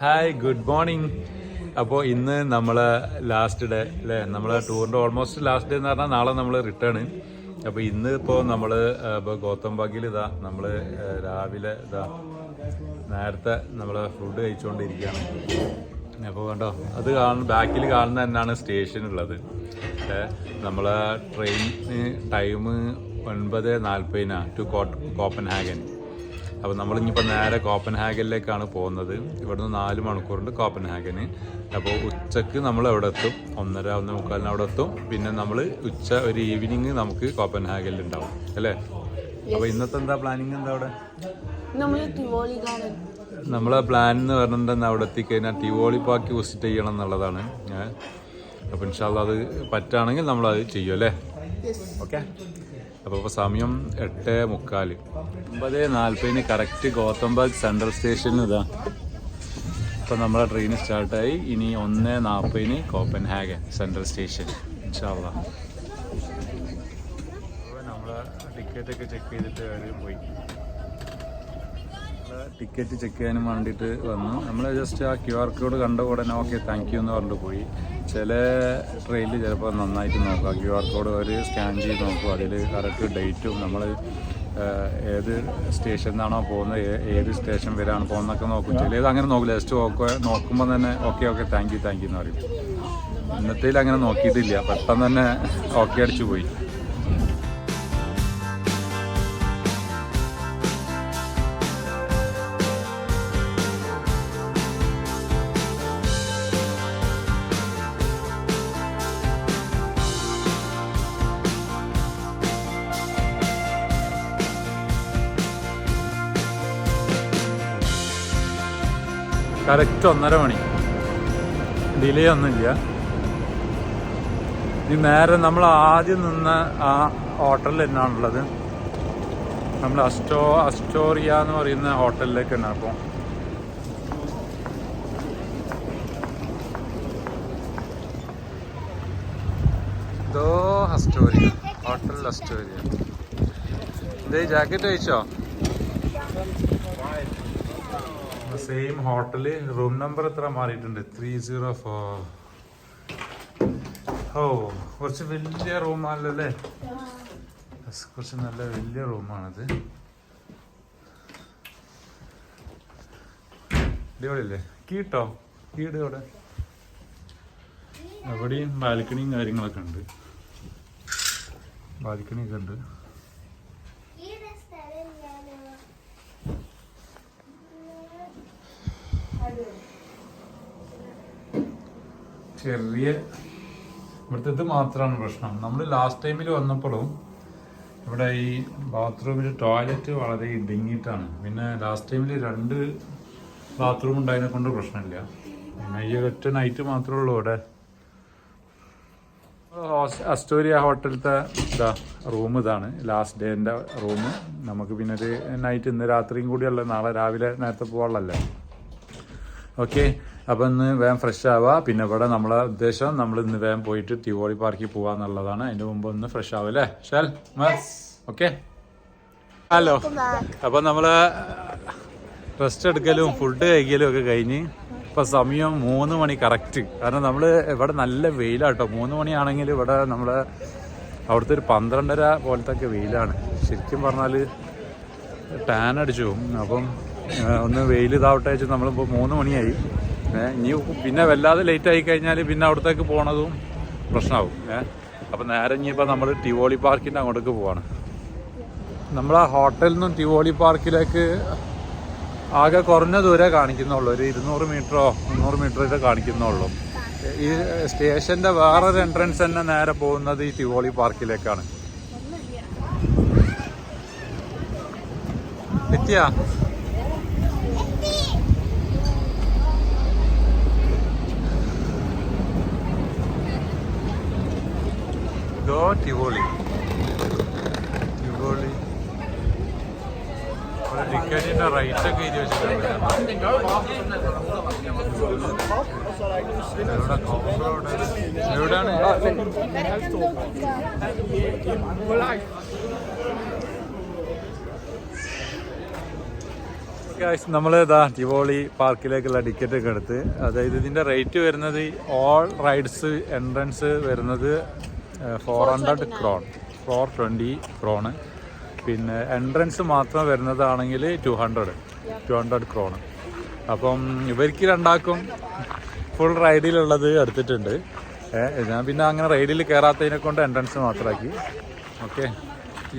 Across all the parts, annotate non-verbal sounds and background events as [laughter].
Hi good morning അപ്പോൾ ഇന്ന് നമ്മൾ ലാസ്റ്റ് ഡേ അല്ലേ നമ്മൾ ടൂറിന്റെ ഓൾമോസ്റ്റ് ലാസ്റ്റ് ഡേ എന്ന് പറഞ്ഞാൽ നാളെ നമ്മൾ റിട്ടേൺ അപ്പോൾ ഇന്ന് ഇപ്പോൾ നമ്മൾ ഇപ്പോൾ ഗോതമ്പാക്കിൽ ഇതാ നമ്മൾ രാവിലെ ഇതാ നേരത്തെ നമ്മൾ ഫുഡ് കഴിച്ചുകൊണ്ടിരിക്കുകയാണ് അപ്പോൾ കണ്ടോ അത് കാണുന്ന ബാക്കിൽ കാണുന്ന തന്നെയാണ് സ്റ്റേഷൻ ഉള്ളത്. നമ്മൾ ട്രെയിൻ ടൈം ഒൻപത് നാൽപ്പതിനാണ് ടു കോപ്പൻഹാഗൻ. അപ്പോൾ നമ്മളിപ്പോൾ നേരെ കോപ്പൻഹാഗനിലേക്കാണ് പോകുന്നത്. ഇവിടുന്ന് നാല് മണിക്കൂറുണ്ട് കോപ്പൻഹാഗന്. അപ്പോൾ ഉച്ചയ്ക്ക് നമ്മൾ അവിടെ എത്തും ഒന്നര ഒന്നേ മുക്കാലിന് അവിടെ എത്തും പിന്നെ നമ്മൾ ഉച്ച ഒരു ഈവനിങ് നമുക്ക് കോപ്പൻഹാഗനിൽ ഉണ്ടാവും അല്ലേ അപ്പോൾ ഇന്നത്തെ എന്താ പ്ലാനിങ് എന്താ അവിടെ? നമ്മളെ പ്ലാൻ എന്ന് പറഞ്ഞിട്ടുണ്ടെന്ന് അവിടെ എത്തിക്കഴിഞ്ഞാൽ ടിവോളി പാർക്ക് വിസിറ്റ് ചെയ്യണം എന്നുള്ളതാണ്. അപ്പോൾ ഇൻഷാല്ല അത് പറ്റുകയാണെങ്കിൽ നമ്മളത് ചെയ്യും അല്ലേ? ഓക്കെ അപ്പോൾ സമയം എട്ട് മുക്കാൽ ഒമ്പത് നാൽപ്പതിന് കറക്റ്റ് ഗോതംബർഗ് സെൻട്രൽ സ്റ്റേഷനിൽ ഇതാ. ഇപ്പോൾ നമ്മളെ ട്രെയിൻ സ്റ്റാർട്ടായി ഇനി ഒന്ന് നാൽപ്പതിന് കോപ്പൻ ഹാഗൻ സെൻട്രൽ സ്റ്റേഷൻ ഇൻഷാള്ള നമ്മൾ ടിക്കറ്റൊക്കെ ചെക്ക് ചെയ്തിട്ട് കാര്യം പോയി. ടിക്കറ്റ് ചെക്ക് ചെയ്യാനും വേണ്ടിയിട്ട് വന്നു. നമ്മൾ ജസ്റ്റ് ആ ക്യു ആർ കോഡ് കണ്ട ഉടനെ ഓക്കെ താങ്ക് യു എന്ന് പറഞ്ഞിട്ട് പോയി. ചില ട്രെയിനിൽ ചിലപ്പോൾ നന്നായിട്ട് നോക്കുക ക്യു ആർ കോഡ് അവർ സ്കാൻ ചെയ്ത് നോക്കും. അതിൽ കറക്റ്റ് ഡേറ്റും നമ്മൾ ഏത് സ്റ്റേഷനിൽ നിന്നാണോ പോകുന്നത് ഏത് സ്റ്റേഷൻ വരെയാണ് പോകുന്നതൊക്കെ നോക്കും. ചിലത് അങ്ങനെ നോക്കില്ല ജസ്റ്റ് നോക്കുക നോക്കുമ്പോൾ തന്നെ okay okay thank you thank you എന്ന് പറയും. ഇന്നത്തേൽ അങ്ങനെ നോക്കിയിട്ടില്ല. പെട്ടെന്ന് തന്നെ ഓക്കെ അടിച്ചു പോയി. കറക്റ്റ് ഒന്നര മണി. ഡിലേ ഒന്നുമില്ല. ഈ നേരെ നമ്മൾ ആദ്യം നിന്ന ആ ഹോട്ടലിൽ തന്നെയാണുള്ളത് നമ്മൾ അസ്റ്റോ അസ്റ്റോറിയ എന്ന് പറയുന്ന ഹോട്ടലിലേക്ക് തന്നെ അപ്പോൾ. ഇതോ അസ്റ്റോറിയ. Hotel Astoria. ഇതേ ജാക്കറ്റ് അയച്ചോ സെയിം ഹോട്ടൽ റൂം നമ്പർ എത്ര മാറിയിട്ടുണ്ട്? ത്രീ സീറോ ഫോർ ഓ കുറച്ച് വലിയ റൂമാണല്ലേ കുറച്ച് നല്ല വലിയ റൂമാണത് അടിപൊളിയല്ലേ? കീട്ടോ? കീട് ഇവിടെ അവിടെയും ബാൽക്കണിയും കാര്യങ്ങളൊക്കെ ഉണ്ട്. ബാൽക്കണിയൊക്കെ ഉണ്ട്. ചെറിയ ഇവിടുത്തെ ഇത് മാത്രമാണ് പ്രശ്നം. നമ്മൾ ലാസ്റ്റ് ടൈമിൽ വന്നപ്പോഴും ഇവിടെ ഈ ബാത്റൂമിൽ ടോയ്ലറ്റ് വളരെ ഇടുങ്ങിയിട്ടാണ്. പിന്നെ ലാസ്റ്റ് ടൈമിൽ രണ്ട് ബാത്റൂം ഉണ്ടായതിനെ കൊണ്ട് പ്രശ്നമില്ല. പിന്നെ ഈ ഒറ്റ നൈറ്റ് മാത്രമേ ഉള്ളൂ ഇവിടെ. അസ്റ്റോരിയ ഹോട്ടലത്തെ ഇതാ റൂം ഇതാണ്. ലാസ്റ്റ് ഡേന്റെ റൂം നമുക്ക് പിന്നെ ഒരു നൈറ്റ് ഇന്ന് രാത്രിയും കൂടിയല്ല നാളെ രാവിലെ നേരത്തെ പോകാനുള്ളല്ലേ ഓക്കെ അപ്പം ഇന്ന് വേഗം ഫ്രഷ് ആവുക പിന്നെ ഇവിടെ നമ്മളെ ഉദ്ദേശം നമ്മൾ ഇന്ന് വേഗം പോയിട്ട് തിവോളി പാർക്കിൽ പോകുക എന്നുള്ളതാണ്. അതിന്റെ മുമ്പ് ഒന്ന് ഫ്രഷ് ആവും അല്ലേ? ഷാൽ ഓക്കെ ഹലോ അപ്പം നമ്മൾ റെസ്റ്റ് എടുക്കലും ഫുഡ് കഴിക്കലും ഒക്കെ കഴിഞ്ഞ് ഇപ്പം സമയം മൂന്ന് മണി കറക്റ്റ് കാരണം നമ്മൾ ഇവിടെ നല്ല വെയിലാട്ടോ. മൂന്ന് മണിയാണെങ്കിൽ ഇവിടെ നമ്മൾ അവിടുത്തെ ഒരു പന്ത്രണ്ടര പോലത്തെ ഒക്കെ വെയിലാണ്. ശരിക്കും പറഞ്ഞാൽ ടാൻ അടിച്ചു. അപ്പം ഒന്ന് വെയിൽ ഇതാവട്ടെ വെച്ച് നമ്മളിപ്പോൾ മൂന്ന് മണിയായി. ഇനി പിന്നെ വല്ലാതെ ലേറ്റ് ആയി കഴിഞ്ഞാൽ പിന്നെ അവിടത്തേക്ക് പോണതും പ്രശ്നമാവും ഏഹ് അപ്പം നേരെ ഇനിയിപ്പോൾ നമ്മൾ ടിവോളി പാർക്കിന്റെ അങ്ങോട്ടേക്ക് പോവാണ്. നമ്മൾ ആ ഹോട്ടലിൽ നിന്നും ടിവോളി പാർക്കിലേക്ക് ആകെ കുറഞ്ഞ ദൂരെ കാണിക്കുന്നുള്ളൂ. ഒരു ഇരുന്നൂറ് മീറ്ററോ മുന്നൂറ് മീറ്ററോ കാണിക്കുന്നുള്ളൂ. ഈ സ്റ്റേഷന്റെ വേറൊരു എൻട്രൻസ് തന്നെ നേരെ പോകുന്നത് ഈ ടിവോളി പാർക്കിലേക്കാണ്. എത്തിയാ? ഇതോ ടിവോളി ടിവോളി ഇവിടെ ടിക്കറ്റിന്റെ റേറ്റ് ഒക്കെ എഴുതി വെച്ചിട്ടുണ്ട്? എവിടെയാണ് ഗായ്സ് നമ്മൾ ഇതാ ടിവോളി പാർക്കിലേക്കുള്ള ടിക്കറ്റ് ഒക്കെ എടുത്ത് അതായത് ഇതിന്റെ റേറ്റ് വരുന്നത് ഓൾ റൈഡ്സ് എൻട്രൻസ് വരുന്നത് four hundred krone four twenty krone പിന്നെ എൻട്രൻസ് മാത്രം വരുന്നതാണെങ്കിൽ two hundred two hundred krone അപ്പം ഇവർക്ക് രണ്ടാക്കും ഫുൾ റൈഡിലുള്ളത് എടുത്തിട്ടുണ്ട്. ഞാൻ പിന്നെ അങ്ങനെ റൈഡിൽ കയറാത്തതിനെ കൊണ്ട് എൻട്രൻസ് മാത്രമാക്കി. ഓക്കെ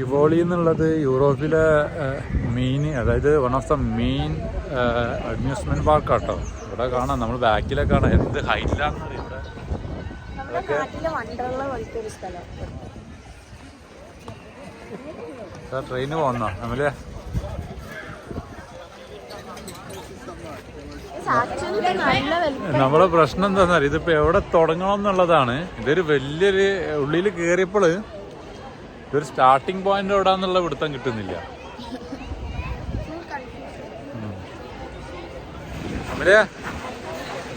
ഇവോളി എന്നുള്ളത് യൂറോപ്പിലെ മെയിൻ അതായത് one of the main amusement പാർക്കാട്ടോ ഇവിടെ കാണാം. നമ്മൾ ബാക്കിലെ കാണാം എന്ത് ഹൈറ്റിലാണെന്ന് അറിയാം ഇവിടെ നമ്മുടെ നാട്ടിലെ വണ്ടറുള്ള പോലത്തെ ഒരു സ്ഥലം. ട്രെയിന് പോകുന്നോ നമ്മൾ നമ്മളെ പ്രശ്നം എന്താന്നറി ഇതിപ്പോ എവിടെ തുടങ്ങണം എന്നുള്ളതാണ്. ഇതൊരു വലിയൊരു ഉള്ളിൽ കയറിയപ്പോൾ ഇതൊരു സ്റ്റാർട്ടിങ് പോയിന്റ് എവിടാന്നുള്ള പിടുത്തം കിട്ടുന്നില്ല. അമല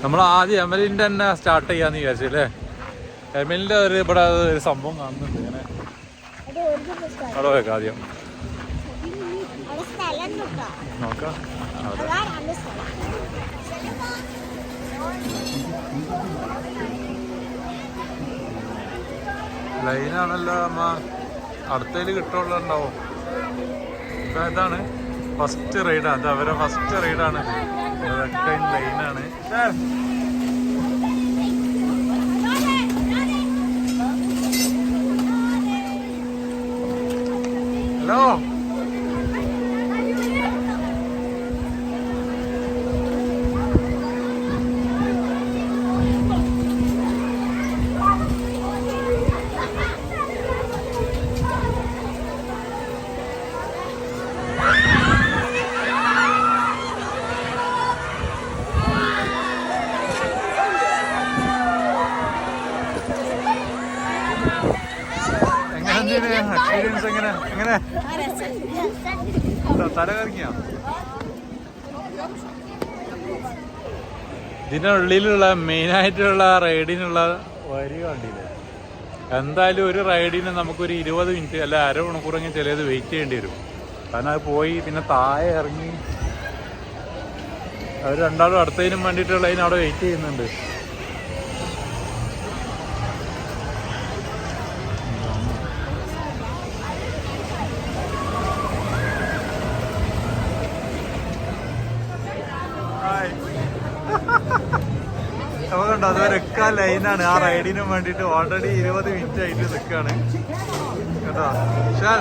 നമ്മൾ ആദ്യം അമലിന്റെ തന്നെ സ്റ്റാർട്ട് ചെയ്യാന്ന് വിചാരിച്ചു അല്ലേ എമലിന്റെ ഒരു ഇവിടെ ഒരു സംഭവം കാണുന്നുണ്ട് ഇങ്ങനെ. അവിടെ പോയേക്കാം ആദ്യം. നോക്കാം. അവിടെ. ലൈനാണല്ലോ അമ്മ അടുത്തതിൽ കിട്ടുള്ളണ്ടാവും ഇതാണ് ഫസ്റ്റ് റൈഡാണ് അത് അവരെ ഫസ്റ്റ് റൈഡാണ് അതൊക്കെ ലൈനാണ് ഹലോ എങ്ങനെ എക്സ്പീരിയൻസ് എങ്ങനെ എങ്ങനെ ത- തല കറങ്ങിയോ ഇതിനുള്ളിലുള്ള മെയിനായിട്ടുള്ള റൈഡിനുള്ള വരി കണ്ടില്ലേ? എന്തായാലും ഒരു റൈഡിന് നമുക്കൊരു ഇരുപത് മിനിറ്റ് അല്ല അരമണിക്കൂറെങ്കിലും ചിലത് വെയിറ്റ് ചെയ്യേണ്ടി വരും. കാരണം അത് പോയി പിന്നെ താഴെ ഇറങ്ങി. അവർ രണ്ടാളും അടുത്തതിനും വേണ്ടിയിട്ടുള്ള അതിന് വെയിറ്റ് ചെയ്യുന്നുണ്ട്. ലൈനാണ്. ആ റൈഡിനും വേണ്ടിട്ട് ഓൾറെഡി ഇരുപത് മിനിറ്റ് ആയിട്ട് നിൽക്കുകയാണ് കേട്ടോ? ഷാൽ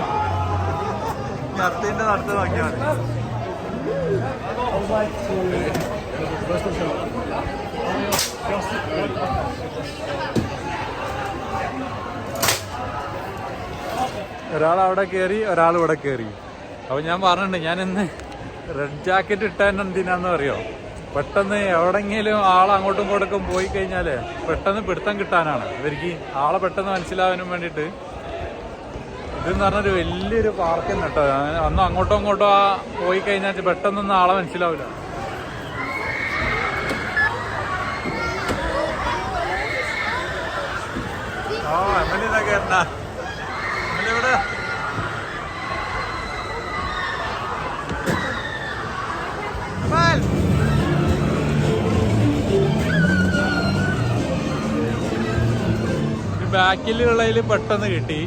ഇനി അടുത്തതിന്റെ നടത്ത് നോക്കിയാൽ ഒരാൾ അവിടെ കയറി ഒരാൾ ഇവിടെ കയറി അപ്പൊ ഞാൻ പറഞ്ഞിട്ടുണ്ട് ഞാൻ ഇന്ന് റെഡ് ജാക്കറ്റ് ഇട്ടാൻ എന്തിനാന്ന് അറിയോ? പെട്ടെന്ന് എവിടെങ്കിലും ആളെ അങ്ങോട്ടും ഇങ്ങോട്ടും പോയി കഴിഞ്ഞാൽ പെട്ടെന്ന് പിടുത്തം കിട്ടാനാണ്. ഇവർക്ക് ആളെ പെട്ടെന്ന് മനസ്സിലാവാനും വേണ്ടിയിട്ട് ഇതെന്ന് പറഞ്ഞൊരു വലിയൊരു പാർക്ക് കേട്ടോ. അന്ന് അങ്ങോട്ടും ഇങ്ങോട്ടോ ആ പോയി കഴിഞ്ഞാൽ പെട്ടെന്നൊന്നും ആളെ മനസ്സിലാവില്ല. ആ എം എൽ എവിടെ അമൽ! ബാക്കിലുള്ളതിൽ പെട്ടെന്ന് കിട്ടി.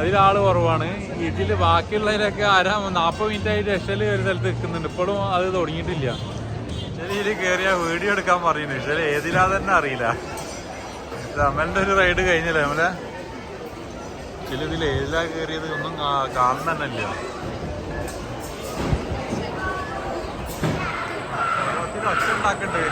അതിലാൾ കുറവാണ്. ഇതിൽ ബാക്കിയുള്ളതിലൊക്കെ അര നാൽപ്പത് മിനിറ്റ് ആയിട്ട് രക്ഷയിൽ ഒരു സ്ഥലത്ത് നിൽക്കുന്നുണ്ട്. ഇപ്പോഴും അത് തുടങ്ങിയിട്ടില്ല. ശരി ഇതിൽ കയറിയ വീഡിയോ എടുക്കാൻ പറയുന്നു. പക്ഷേ ഏതിലാ തന്നെ അറിയില്ല. ഇത് അമലിന്റെ ഒരു റൈഡ് കഴിഞ്ഞല്ലേ നമ്മളെ ഇതിൽ ഇതിൽ ഏതിലാ കയറിയത് ഒന്നും കാണുന്നില്ല ഒച്ച ഉണ്ടാക്കണ്ടേ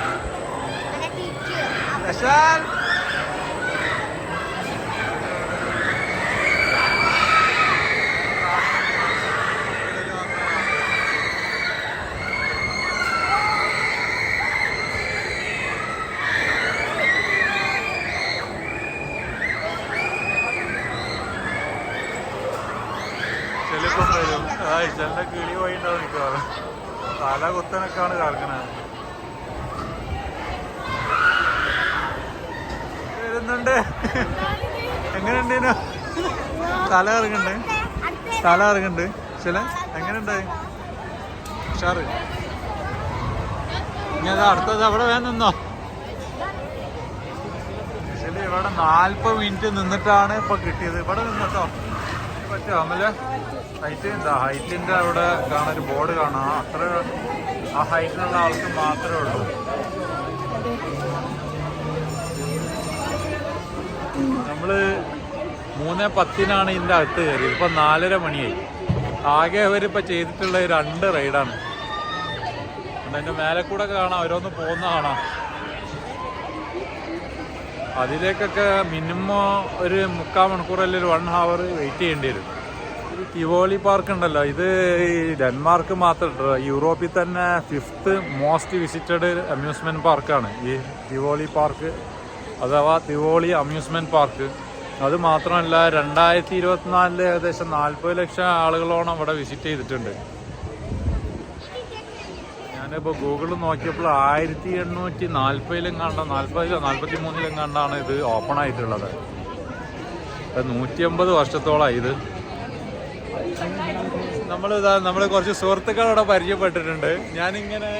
യശാൻ ചെലപ്പം വരും. ആ കിളി പോയിണ്ടാവും മിക്കവാറും. തല കുത്തനൊക്കെയാണ് കറങ്ങണത് വരുന്നുണ്ട്. എങ്ങനെയുണ്ട് തല ഇറങ്ങണ്ട് തല ഇറങ്ങണ്ട് ചില എങ്ങനെയുണ്ടായി? ഉഷാറ്. ഇങ്ങനെ അടുത്തത് അവിടെ വേഗം നിന്നോ. ഇവിടെ നാൽപ്പത് മിനിറ്റ് നിന്നിട്ടാണ് ഇപ്പൊ കിട്ടിയത്. ഇവിടെ നിന്നിട്ടോ പറ്റോ. അമല ഹൈറ്റ് എന്താ? ഹൈറ്റിന്റെ അവിടെ കാണാൻ ബോർഡ് കാണാം. അത്ര ആ ഹൈറ്റിനുള്ള ആൾക്ക് മാത്രമേ ഉള്ളൂ. നമ്മൾ മൂന്ന് പത്തിനാണ് ഇതിന്റെ അകത്ത് കയറിയത്. ഇപ്പൊ നാലര മണിയായി. ആകെ അവരിപ്പൊ ചെയ്തിട്ടുള്ള രണ്ട് റൈഡാണ് അതിന്റെ മേലെ കൂടെ കാണാം. ഓരോന്ന് പോകുന്ന കാണാം. അതിലേക്കൊക്കെ മിനിമം ഒരു മുക്കാൽ മണിക്കൂർ അല്ലെങ്കിൽ വൺ ഹവർ വെയിറ്റ് ചെയ്യേണ്ടി വരും. ഈ തിവോളി പാർക്ക് ഉണ്ടല്ലോ. ഇത് ഡെൻമാർക്ക് മാത്രം യൂറോപ്പിൽ തന്നെ ഫിഫ്ത്ത് മോസ്റ്റ് വിസിറ്റഡ് അമ്യൂസ്മെന്റ് പാർക്കാണ് ഈ തിവോളി പാർക്ക് അഥവാ തിവോളി അമ്യൂസ്മെന്റ് പാർക്ക് അത് മാത്രമല്ല രണ്ടായിരത്തി ഇരുപത്തിനാലിൽ ഏകദേശം നാൽപ്പത് ലക്ഷം ആളുകളോളം അവിടെ വിസിറ്റ് ചെയ്തിട്ടുണ്ട്. ഞാനിപ്പോൾ ഗൂഗിളിൽ നോക്കിയപ്പോൾ ആയിരത്തി എണ്ണൂറ്റി നാൽപ്പതിലും കണ്ട നാൽപ്പതിലോ നാൽപ്പത്തി മൂന്നിലും കണ്ടാണ് ഇത് ഓപ്പൺ ആയിട്ടുള്ളത്. നൂറ്റി അമ്പത് വർഷത്തോളമായി ഇത്. നമ്മൾ നമ്മൾ കുറച്ച് സുഹൃത്തുക്കളവിടെ പരിചയപ്പെട്ടിട്ടുണ്ട്. ഞാനിങ്ങനെ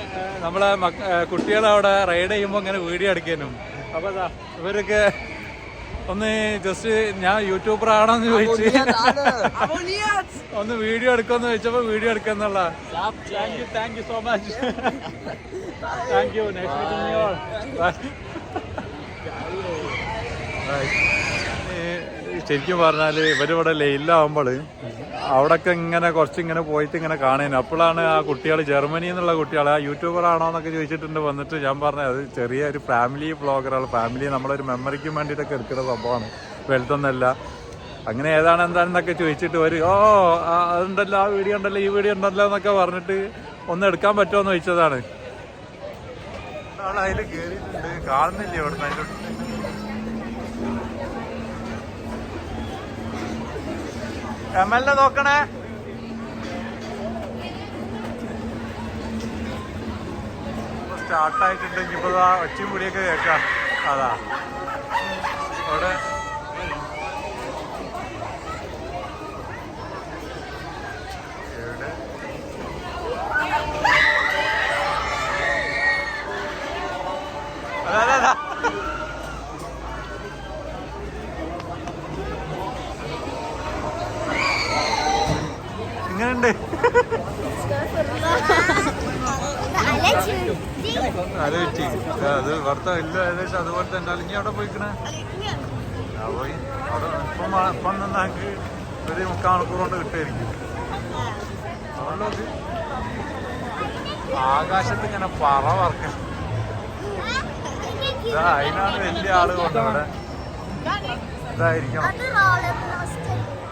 നമ്മളെ മക്ക കുട്ടികളവിടെ റൈഡ് ചെയ്യുമ്പോൾ ഇങ്ങനെ വീഡിയോ എടുക്കാനും. അപ്പോൾ അതാ ഇവരൊക്കെ ഒന്ന് ജസ്റ്റ് ഞാൻ യൂട്യൂബർ ആണോന്ന് ചോദിച്ചു. ഒന്ന് വീഡിയോ എടുക്കുമെന്ന് ചോദിച്ചപ്പോ video എടുക്കാന്നുള്ള thank you thank you so much thank you next meeting all ശരിക്കും പറഞ്ഞാൽ ഇവരിവിടെ ലെയിലാവുമ്പോൾ അവിടൊക്കെ ഇങ്ങനെ കുറച്ച് ഇങ്ങനെ പോയിട്ട് ഇങ്ങനെ കാണാൻ അപ്പോഴാണ് ആ കുട്ടികൾ ജർമ്മനി എന്നുള്ള കുട്ടികൾ ആ യൂട്യൂബർ ആണോ എന്നൊക്കെ ചോദിച്ചിട്ടുണ്ട് വന്നിട്ട് ഞാൻ പറഞ്ഞത് അത് ചെറിയ ഒരു ഫാമിലി ബ്ലോഗറാണ് ഫാമിലി നമ്മളൊരു മെമ്മറിക്ക് വേണ്ടിയിട്ടൊക്കെ എടുക്കുന്ന സംഭവമാണ്. വെളുത്തൊന്നല്ല അങ്ങനെ ഏതാണ് എന്താണെന്നൊക്കെ ചോദിച്ചിട്ട് ഒരു ഓ അതുണ്ടല്ലോ ആ വീഡിയോ ഉണ്ടല്ലോ ഈ വീഡിയോ ഉണ്ടല്ലോ എന്നൊക്കെ പറഞ്ഞിട്ട് ഒന്ന് എടുക്കാൻ പറ്റുമോ എന്ന് ചോദിച്ചതാണ്. അതിൽ കയറിയിട്ടുണ്ട് കാണുന്നില്ല എ നോക്കണേ. സ്റ്റാർട്ടായിട്ടുണ്ട് ദാ ഒച്ചയും പൊടിയൊക്കെ കേൾക്കാം. അതാ. അവിടെ എവിടെ? അതാ, അതാ, അതാ. ഇങ്ങനുണ്ട് അത് പറ്റി അത് ഭർത്താവ് ഇല്ല ഏകദേശം അതുപോലെ തന്നെ. അല്ലെങ്കിൽ അവിടെ പോയിക്കണേ. ഞാൻ പോയി. അവിടെ ഇപ്പം ഇപ്പം നിന്നാക്ക് ഒരു മുക്കാൽ മണിക്കൂർ കൊണ്ട് കിട്ടുമായിരിക്കും. അതുകൊണ്ടോ ആകാശത്ത് ഇങ്ങനെ പറ വറക്ക ഇതാ അതിനാണ് വലിയ ആൾ കൊണ്ട് ഇതായിരിക്കണം.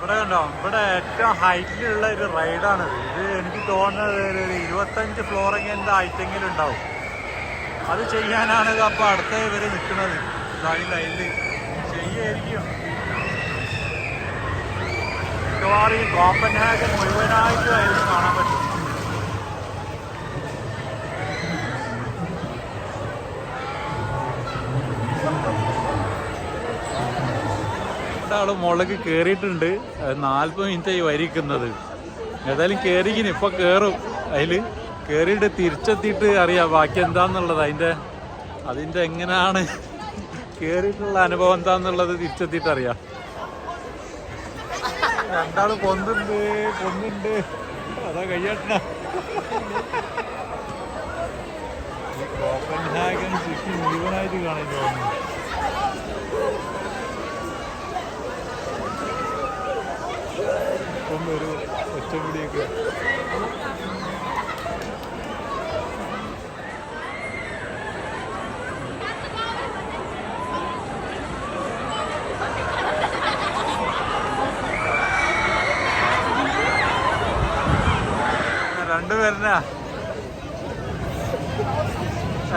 ഇവിടെ കണ്ടോ ഇവിടെ ഏറ്റവും ഹൈറ്റിലുള്ള ഒരു റൈഡാണിത് ഇത് എനിക്ക് തോന്നുന്നത് ഒരു ഇരുപത്തഞ്ച് ഫ്ലോറിങ് എന്റെ ഹൈറ്റെങ്കിലും ഉണ്ടാവും. അത് ചെയ്യാനാണ് ഇത് അപ്പോൾ അടുത്ത ഇവർ നിൽക്കുന്നത്. ലൈനിൽ ചെയ്യായിരിക്കും. മിക്കവാറും ഈ കോപ്പൻഹാഗൻ മുഴുവനായിട്ടും അതിൽ കാണാൻ പറ്റും. ആൾ മുകളിലേക്ക് കേറിയിട്ടുണ്ട്. നാല്പത് മിനിറ്റായി വരിക്കുന്നത്. ഏതായാലും കേറിക്കിന് ഇപ്പൊ കേറും. അതിൽ കേറിയിട്ട് തിരിച്ചെത്തിയിട്ട് അറിയാം ബാക്കി എന്താന്നുള്ളത്. അതിന്റെ അതിന്റെ എങ്ങനെയാണ് കേറിയിട്ടുള്ള അനുഭവം എന്താന്നുള്ളത് തിരിച്ചെത്തിയിട്ട് അറിയാം. രണ്ടാൾ പൊന്തുണ്ട് പൊന്നുണ്ട് അതാ കഴിയട്ട കാണാൻ തോന്നുന്നു. ഇപ്പം ഒരു ഒറ്റപ്പിടിയൊക്കെ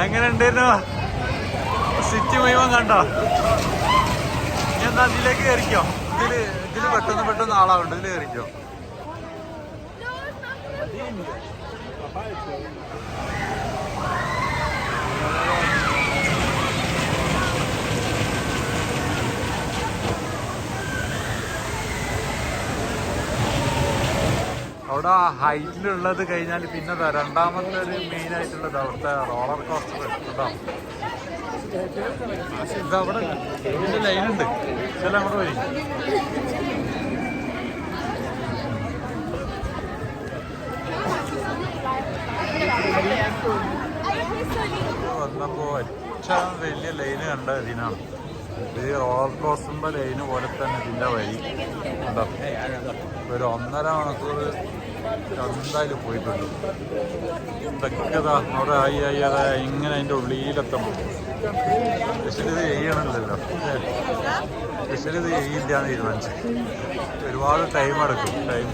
എങ്ങനെ ഉണ്ടായിരുന്നു? സിറ്റി മുഴുവൻ കണ്ടോ? ഞാൻ അതിലേക്ക് കയറിക്കോ? ഇതിൽ ഇതിൽ പെട്ടെന്ന് പെട്ടെന്ന് ആളാവുണ്ട്. ഇതിൽ കയറിക്കോ അവിടെ ഹൈറ്റിലുള്ളത് കഴിഞ്ഞാൽ പിന്നെ രണ്ടാമത്തെ ഒരു മെയിൻ ആയിട്ടുള്ളത് അവിടുത്തെ റോളർ കോസ്റ്റർ കേട്ടോ. ഇത് അവിടെ ഇതിന്റെ ലൈനുണ്ട്. ചില അങ്ങോട്ട് പോയി. വന്നപ്പോ ഏറ്റവും വലിയ ലൈൻ കണ്ട ഇതിനാണ്. ഈ റോളർ ക്രോസിന്റെ ലൈന് പോലെ തന്നെ ഇതിന്റെ വഴി. ഒരു ഒന്നര മണിക്കൂർ എന്തായാലും പോയിട്ടുണ്ട്. ഇതൊക്കെ അവിടെ ആയി ആയി അതാ ഇങ്ങനെ അതിന്റെ ഉള്ളിലെത്തണം സ്പെഷ്യൽ ഇത് ചെയ്യണമല്ലോ. സ്പെഷ്യൽ ഇത് ചെയ്യില്ല എന്ന് തീരുമാനിച്ചു. ഒരുപാട് ടൈം എടുക്കും. ടൈം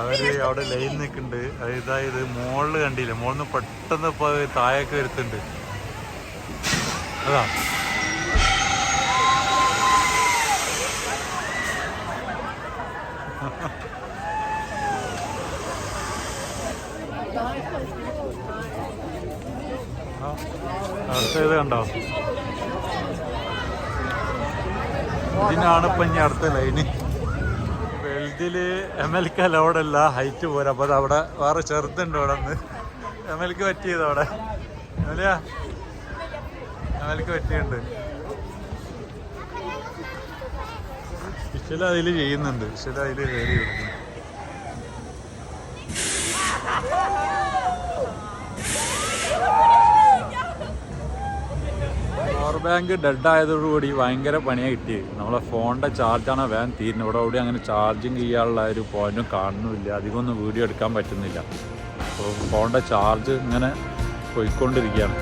അവർ അവിടെ ലൈൻ നിൽക്കുന്നുണ്ട്. അതായത് മോളിൽ കണ്ടില്ല? മോളിന്ന് പെട്ടെന്ന് ഇപ്പൊ താഴേക്ക് വരുത്തുണ്ട് അതാ. ആ, [laughs] അടുത്തേത് കണ്ടോ? ഇതിനാണ് ഇപ്പൊ ഇനി അടുത്ത ലൈന് വെൽഡിൽ എം എൽ കെ അലോഡല്ല ഹൈറ്റ് പോരാ. അപ്പൊ അവിടെ വേറെ ചെറുതുണ്ട് അവിടെ നിന്ന് എം എൽ കെ പറ്റിയത് അവിടെ? എമലിയാ എം എൽ ക്ക് പറ്റിയുണ്ട് വിഷല അതിൽ ചെയ്യുന്നുണ്ട്. വിഷല അതിൽ കയറി കൊടുക്കുന്നു. ബാങ്ക് ഡെഡ് ആയതോടുകൂടി ഭയങ്കര പണിയാണ് കിട്ടി നമ്മളെ ഫോണിന്റെ ചാർജാണ് വേഗം തീരുന്നത് ഇവിടെ കൂടി അങ്ങനെ ചാർജിങ് ചെയ്യാനുള്ള ഒരു പോയിന്റും കാണുന്നില്ല അധികമൊന്നും വീഡിയോ എടുക്കാൻ പറ്റുന്നില്ല. അപ്പോൾ ഫോണിന്റെ ചാർജ് ഇങ്ങനെ പോയിക്കൊണ്ടിരിക്കുകയാണ്.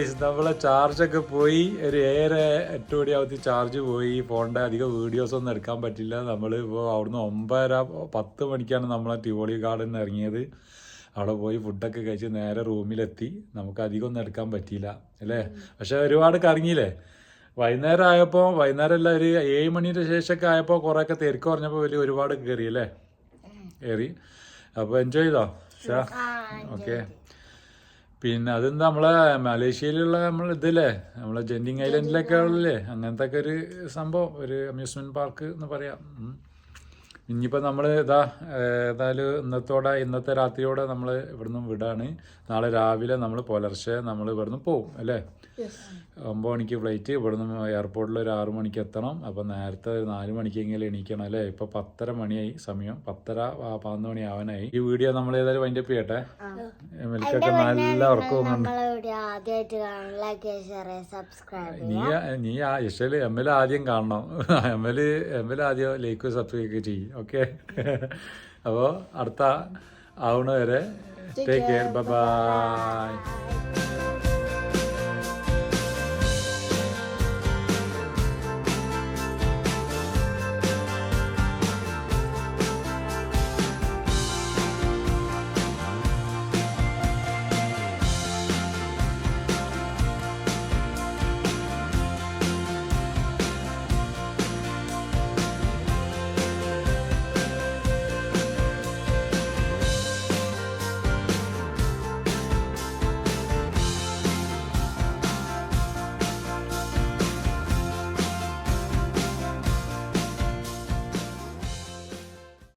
ഗൈസ് നമ്മളെ ചാർജൊക്കെ പോയി. ഒരു ഏറെ എട്ട് മണിയാവത്തി ചാർജ് പോയി. ഫോണിന്റെ അധികം വീഡിയോസ് ഒന്നും എടുക്കാൻ പറ്റില്ല. നമ്മൾ ഇപ്പോൾ അവിടുന്ന് ഒമ്പതര പത്ത് മണിക്കാണ് നമ്മളെ ടിവോളി ഗാർഡനിൽ നിന്ന് ഇറങ്ങിയത്. അവിടെ പോയി ഫുഡൊക്കെ കഴിച്ച് നേരെ റൂമിലെത്തി നമുക്ക് അധികം ഒന്നും എടുക്കാൻ പറ്റിയില്ല അല്ലേ? പക്ഷെ ഒരുപാട് കറങ്ങിയില്ലേ? വൈകുന്നേരം ആയപ്പോൾ വൈകുന്നേരം എല്ലാം ഒരു ഏഴ് മണിയുടെ ശേഷമൊക്കെ ആയപ്പോൾ കുറേയൊക്കെ തിരക്ക് പറഞ്ഞപ്പോൾ വലിയ ഒരുപാട് കയറി അല്ലേ? കയറി. അപ്പോൾ എൻജോയ് ചെയ്തോ? ഷാ. ഓക്കെ പിന്നെ അതെന്താ നമ്മളെ മലേഷ്യയിലുള്ള നമ്മൾ ഇതല്ലേ നമ്മളെ ജെൻഡിങ് ഐലൻഡിലൊക്കെ ഉള്ളല്ലേ അങ്ങനത്തെ ഒക്കെ ഒരു സംഭവം ഒരു അമ്യൂസ്മെന്റ് പാർക്ക് എന്ന് പറയാം. ഇനിയിപ്പോൾ നമ്മൾ ഇതാ ഏതായാലും ഇന്നത്തോടെ ഇന്നത്തെ രാത്രിയോടെ നമ്മൾ ഇവിടുന്ന് വിടാണ്. നാളെ രാവിലെ നമ്മൾ പുലർച്ചെ നമ്മൾ ഇവിടുന്ന് പോവും അല്ലേ? ഒമ്പത് മണിക്ക് ഫ്ലൈറ്റ് ഇവിടുന്ന് എയർപോർട്ടിൽ ഒരു ആറു മണിക്ക് എത്തണം. അപ്പം നേരത്തെ ഒരു നാല് മണിക്കെങ്കിലും എണീക്കണം അല്ലേ? ഇപ്പം പത്തര മണിയായി സമയം. പത്തര പതിനൊന്ന് മണി ആവാനായി ഈ വീഡിയോ നമ്മൾ ഏതായാലും വൈൻഡപ്പ് ചെയ്യട്ടെ? എനിക്കൊക്കെ നല്ല ഉറക്കം തോന്നുന്നുണ്ട് നമ്മളെ വീഡിയോ ആദ്യമായിട്ട് കാണാൻ ലൈക്ക് ഷെയർ സബ്സ്ക്രൈബ് നീ നീ എം എൽ ആദ്യം കാണണം. എം എൽ എം എൽ ആദ്യം ലൈക്ക് സബ്സ്ക്രൈബ് ഒക്കെ ചെയ്യും. ഓക്കെ. അപ്പോൾ അടുത്ത ആവണ വരെ ടേക്ക് കെയർ ബൈ